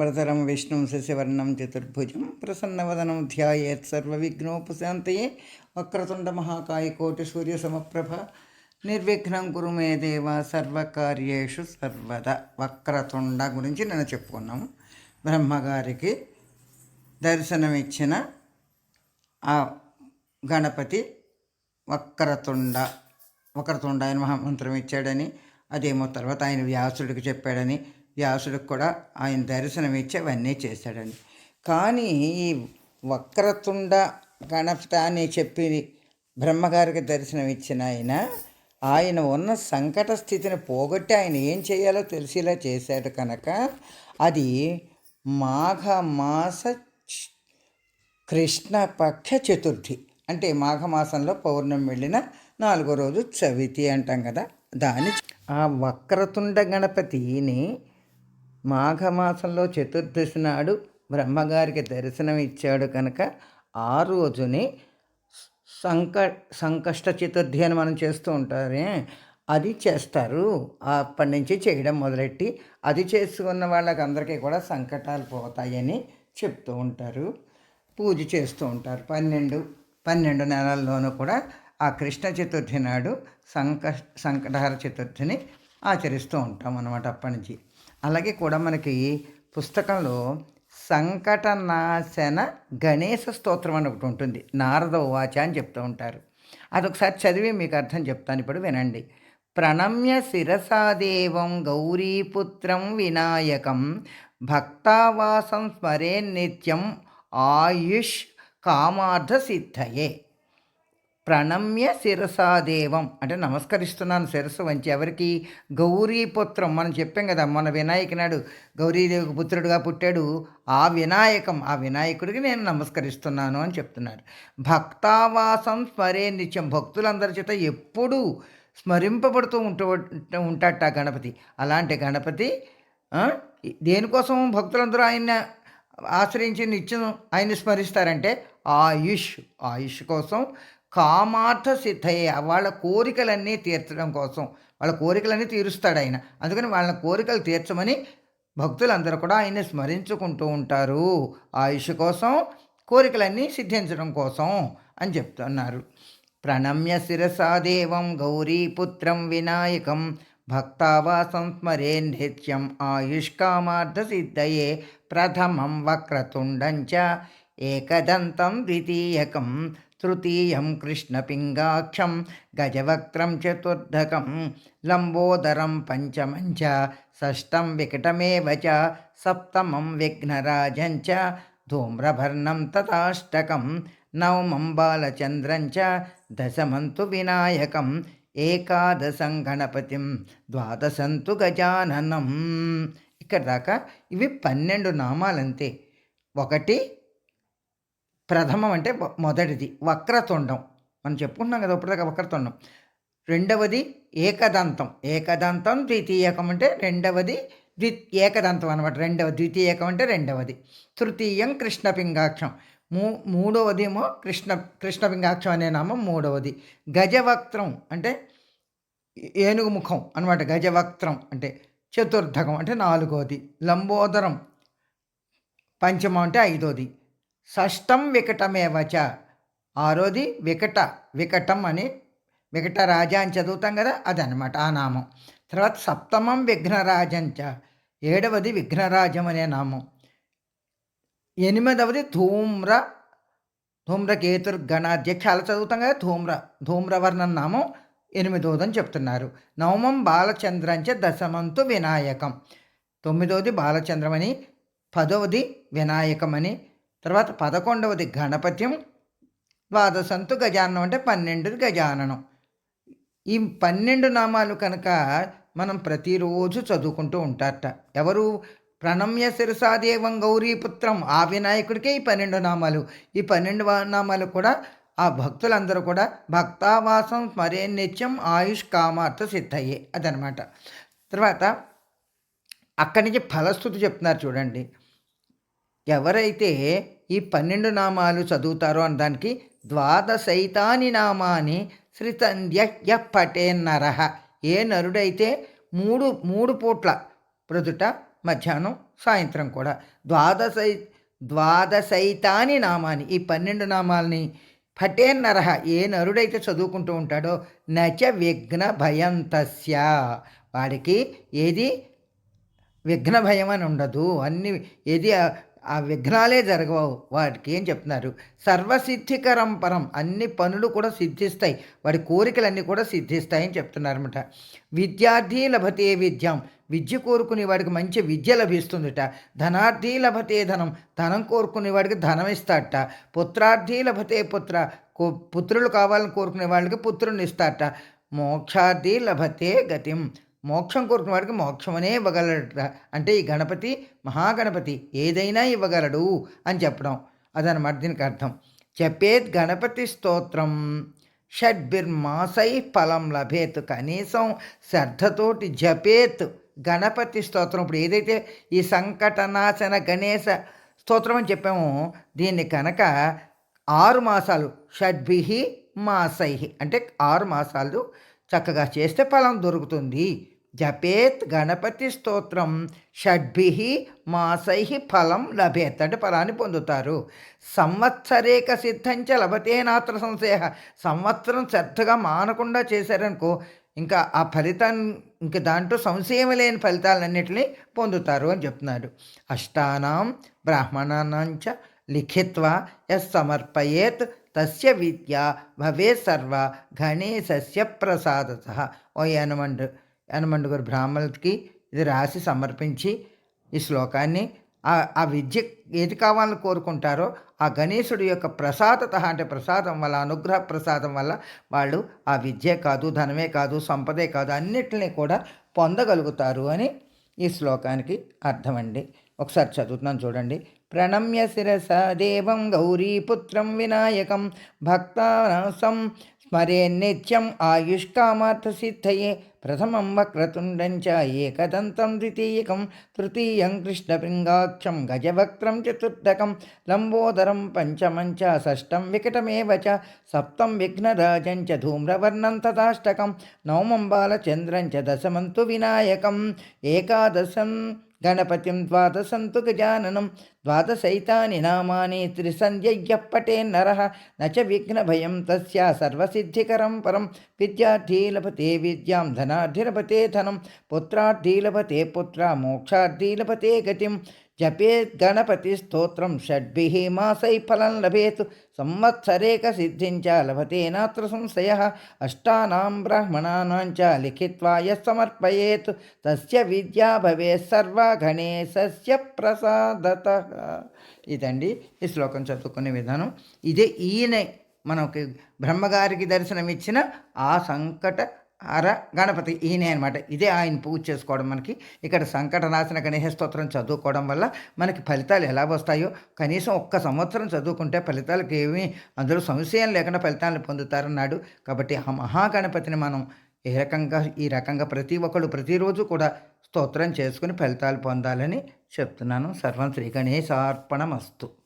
శుక్లాంబరధరం విష్ణుం శశివర్ణం చతుర్భుజం ప్రసన్నవదనం ధ్యాయేత్ సర్వవిఘ్నోపశాంతయే వక్రతుండ మహాకాయ కోటి సూర్య సమప్రభ నిర్విఘ్నం గురు మే దేవ సర్వకార్యేషు సర్వద వక్రతుండ గురించి నేను చెప్పుకున్నాము। బ్రహ్మగారికి దర్శనమిచ్చిన ఆ గణపతి వక్రతుండ వక్రతుండ ఆయన మహామంత్రం ఇచ్చాడని అదేమో తర్వాత ఆయన వ్యాసుడికి చెప్పాడని వ్యాసుడికి కూడా ఆయన దర్శనమిచ్చి అవన్నీ చేశాడండి. కానీ ఈ వక్రతుండ గణపత అని చెప్పి బ్రహ్మగారికి దర్శనం ఇచ్చిన ఆయన ఆయన ఉన్న సంకట స్థితిని పోగొట్టి ఆయన ఏం చేయాలో తెలిసేలా చేశాడు కనుక అది మాఘమాస చ- కృష్ణపక్ష చతుర్థి. అంటే మాఘమాసంలో పౌర్ణమి వెళ్ళిన నాలుగో రోజు చవితి అంటాం కదా దాని ఆ వక్రతుండ గణపతిని మాఘమాసంలో చతుర్దశి నాడు బ్రహ్మగారికి దర్శనం ఇచ్చాడు కనుక ఆ రోజుని సంక సంకష్ట చతుర్థి అని మనం చేస్తూ ఉంటారే. అది చేస్తారు. అప్పటి నుంచి చేయడం మొదలెట్టి అది చేసుకున్న వాళ్ళకి అందరికీ కూడా సంకటాలు పోతాయని చెప్తూ ఉంటారు. పూజ చేస్తూ ఉంటారు. పన్నెండు పన్నెండు నెలల్లోనూ కూడా ఆ కృష్ణ చతుర్థి నాడు సంక సంకటహర చతుర్థిని ఆచరిస్తూ ఉంటాం అన్నమాట అప్పటి నుంచి. అలాగే కూడా మనకి పుస్తకంలో సంకటనాశన గణేశ స్తోత్రం అని ఒకటి ఉంటుంది. నారద ఉవాచ అని చెప్తూ ఉంటారు. అదొకసారి చదివి మీకు అర్థం చెప్తాను. ఇప్పుడు వినండి. ప్రణమ్య శిరసాదేవం గౌరీపుత్రం వినాయకం భక్తావాసం స్మరే నిత్యం ఆయుష్ కామార్థ సిద్ధయే. ప్రణమ్య శిరసాదేవం అంటే నమస్కరిస్తున్నాను శిరస్సు వంచి. ఎవరికి? గౌరీపుత్రం మనం చెప్పాం కదా మన వినాయక నాడు గౌరీదేవికి పుత్రుడుగా పుట్టాడు. ఆ వినాయకం ఆ వినాయకుడికి నేను నమస్కరిస్తున్నాను అని చెప్తున్నారు. భక్తావాసం స్మరే నిత్యం. భక్తులందరి చేత ఎప్పుడూ స్మరింపబడుతూ ఉంటూ ఉంటాట గణపతి. అలాంటి గణపతి దేనికోసం భక్తులందరూ ఆయన ఆశ్రయించి నిత్యం ఆయన్ని స్మరిస్తారంటే ఆయుష్. ఆయుష్ కోసం కామార్థ సిద్ధయ్య వాళ్ళ కోరికలన్నీ తీర్చడం కోసం. వాళ్ళ కోరికలన్నీ తీరుస్తాడు ఆయన అందుకని వాళ్ళ కోరికలు తీర్చమని భక్తులందరూ కూడా ఆయన్ని స్మరించుకుంటూ ఉంటారు. ఆయుష్ కోసం కోరికలన్నీ సిద్ధించడం కోసం అని చెప్తున్నారు. ప్రణమ్య శిరసాదేవం గౌరీపుత్రం వినాయకం భక్తావాసం స్మరే నిత్యం. ఆయుష్కామార్థ సిద్ధయే ప్రథమం వక్రతుండంచ ఏకదంతం ద్వితీయకం. తృతీయం కృష్ణపింగాక్షం గజవక్త్రం చతుర్ధకం లంబోదరం పంచమంచ షష్టం వికటమేవ చ సప్తమం విఘ్నరాజం చ ధూమ్రభర్ణం తథాష్టకం నవమం బాలచంద్రం చ దశమంతు వినాయకం ఏకాదశం గణపతిం ద్వాదశంతు గజాననం. ఇక్కడ దాకా ఇవి పన్నెండు నామాలంతే. ఒకటి ప్రథమం అంటే మొదటిది వక్రతుండం. మనం చెప్పుకుంటున్నాం కదా ఇప్పటిదాకా వక్రతుండం. రెండవది ఏకదంతం. ఏకదంతం ద్వితీయకం అంటే రెండవది ద్వి ఏకదంతం అనమాట రెండవ ద్వితీయకం అంటే రెండవది. తృతీయం కృష్ణపింగాక్షం. మూ మూడవది ఏమో కృష్ణ కృష్ణపింగాక్షం అనే నామం మూడవది. గజవక్త్రం అంటే ఏనుగు ముఖం అనమాట గజవక్త్రం అంటే చతుర్థకం అంటే నాలుగవది లంబోదరం పంచమం అంటే ఐదోది. షష్టం వికటమేవచ ఆరోది వికట వికటం అని వికటరాజ అని చదువుతాం కదా అదనమాట ఆ నామం. తర్వాత సప్తమం విఘ్నరాజంచ ఏడవది విఘ్నరాజం అనే నామం. ఎనిమిదవది ధూమ్ర ధూమ్రకేతుర్గణాధ్యక్ష. అలా చదువుతాం కదా ధూమ్ర ధూమ్రవర్ణం నామం ఎనిమిదవదని చెప్తున్నారు. నవమం బాలచంద్రంచ దశమంతు వినాయకం. తొమ్మిదవది బాలచంద్రమని పదవది వినాయకమని తర్వాత పదకొండవది గణపత్యం ద్వాదశంతు గజానం అంటే పన్నెండుది గజాననం. ఈ పన్నెండు నామాలు కనుక మనం ప్రతిరోజు చదువుకుంటూ ఉంటారట. ఎవరు? ప్రణమ్య శిరసాదేవం గౌరీపుత్రం ఆ వినాయకుడికే ఈ పన్నెండు నామాలు. ఈ పన్నెండు నామాలు కూడా ఆ భక్తులందరూ కూడా భక్తావాసం స్మరే నిత్యం ఆయుష్ కామార్థ సిద్ధయ్యే అదనమాట. తర్వాత అక్కడి నుంచి ఫలస్థుతి చెప్తున్నారు చూడండి. ఎవరైతే ఈ పన్నెండు నామాలు చదువుతారో అనడానికి దానికి ద్వాదశైతాని నామాని శ్రీతంధ్య పటేన్నరహ ఏ నరుడైతే మూడు మూడు పూట్ల ప్రొదుట మధ్యాహ్నం సాయంత్రం కూడా ద్వాదశై ద్వాదశైతాని నామాని ఈ పన్నెండు నామాలని పటే నరహ ఏ నరుడైతే చదువుకుంటూ ఉంటాడో నచ విఘ్న భయంతస్య. వాడికి ఏది విఘ్న భయం అని ఉండదు. అన్ని ఏది ఆ- విఘ్నాలే జరగవు. వాడికి ఏం చెప్తున్నారు? సర్వసిద్ధికరం పరం. అన్ని పనులు కూడా సిద్ధిస్తాయి. వాడి కోరికలన్నీ కూడా సిద్ధిస్తాయని చెప్తున్నారన్నమాట. విద్యార్థి లభతే విద్యం. విద్య కోరుకునే వాడికి మంచి విద్య లభిస్తుందిట. ధనార్థి లభతే ధనం. ధనం కోరుకునే వాడికి ధనం ఇస్తాడట పుత్రార్థి లభతే పుత్ర. కో- పుత్రులు కావాలని కోరుకునే వాళ్ళకి పుత్రుని ఇస్తాడట మోక్షార్థి లభతే గతిం. మోక్షం కోరుకున్న వాడికి మోక్షమనే ఇవ్వగలడట. అంటే ఈ గణపతి మహాగణపతి ఏదైనా ఇవ్వగలడు అని చెప్పడం అదనమాట దీనికి అర్థం. చెప్పేద్ గణపతి స్తోత్రం షడ్భిర్మాసై ఫలం లభేత్ కనీసం శ్రద్ధతోటి జపేత్ గణపతి స్తోత్రం. ఇప్పుడు ఏదైతే ఈ సంకటనాశన గణేశ స్తోత్రం అని చెప్పామో దీన్ని కనుక ఆరు మాసాలు షడ్భి మాసై అంటే ఆరు మాసాలు చక్కగా చేస్తే ఫలం దొరుకుతుంది. జపేత్ గణపతి స్తోత్రం. షడ్భి మాసై ఫలం లభేత్ అంటే ఫలాన్ని పొందుతారు. సంవత్సరేక సిద్ధంచ లభతే నాత్ర సంశయ. సంవత్సరం శ్రద్ధగా మానకుండా చేశారనుకో ఇంకా ఆ ఫలితాన్ని ఇంక దాంట్లో సంశయం లేని ఫలితాలన్నింటినీ పొందుతారు అని చెప్తున్నారు అష్టానాం బ్రాహ్మణానాంచ లిఖిత్వ ఎస్ సమర్పయేత్ తస్య విద్య భవే సర్వ గణేశస్య ప్రసాదత. ఓ యనమండు యనమండుగురు బ్రాహ్మణులకి ఇది రాసి సమర్పించి ఈ శ్లోకాన్ని ఆ ఆ విద్య ఏది కావాలని కోరుకుంటారో ఆ గణేశుడి యొక్క ప్రసాదత అంటే ప్రసాదం వల్ల అనుగ్రహ ప్రసాదం వల్ల వాళ్ళు ఆ విద్యే కాదు ధనమే కాదు సంపదే కాదు అన్నిటినీ కూడా పొందగలుగుతారు అని ఈ శ్లోకానికి అర్థమండి. ఒకసారి చదువుతున్నాను చూడండి. ప్రణమ్య శిరస దేవం గౌరీపుత్రం వినాయకం భక్తానాసం స్మరే నిత్యం ఆయుష్కామార్థసిద్ధయే ప్రథమం వక్రతుండం చ ఏకదంతం ద్వితీయకం తృతీయం కృష్ణపింగాక్షం గజవక్త్రం చతుర్థకం లంబోదరం పంచమం చ షష్టం వికటమేవ చ సప్తం విఘ్నరాజం చ ధూమ్రవర్ణం తథాష్టకం నవమం బాలచంద్రం చ దశమంతు వినాయకం ఏకాదశం గణపతిం ద్వాదశంతు గజాననం. ద్వాదశైతాని నామాని త్రిసంధ్యయ్య పటే నర నచ విఘ్నభయం తస్యా సర్వసిద్ధికరం పరం. విద్యార్థీ లభతే విద్యాం ధనార్థి లభతే ధనం. పుత్రార్థీ లభతే పుత్ర మోక్షార్థీ లభతే గతిం. జపేత్ గణపతి స్తోత్రం షడ్భి మాసై ఫలం లభేత్ సంవత్సరేక సిద్ధించ లభతే నాత్ర సంశయ అష్టానాం బ్రాహ్మణానాం లిఖిత్వా యः సమర్పయేత్ తస్య విద్యా భవే సర్వ గణేశస్య ప్రసాదత. ఇదండి ఈ శ్లోకం చదువుకునే విధానం. ఇదే ఈయన మనకి బ్రహ్మగారికి దర్శనం ఇచ్చిన ఆ సంకట అర గణపతి ఈయనే అనమాట ఇదే ఆయన పూజ చేసుకోవడం మనకి. ఇక్కడ సంకటనాశన గణేశ స్తోత్రం చదువుకోవడం వల్ల మనకి ఫలితాలు ఎలా వస్తాయో కనీసం ఒక్క సంవత్సరం చదువుకుంటే ఫలితాలకు ఏమీ అందులో సంశయం లేకుండా ఫలితాలను పొందుతారన్నాడు. కాబట్టి ఆ మహాగణపతిని మనం ఏ రకంగా ఈ రకంగా ప్రతి ఒక్కళ్ళు ప్రతిరోజు కూడా స్తోత్రం చేసుకుని ఫలితాలు పొందాలని చెప్తున్నాను. సర్వం శ్రీ గణేశార్పణమస్తు.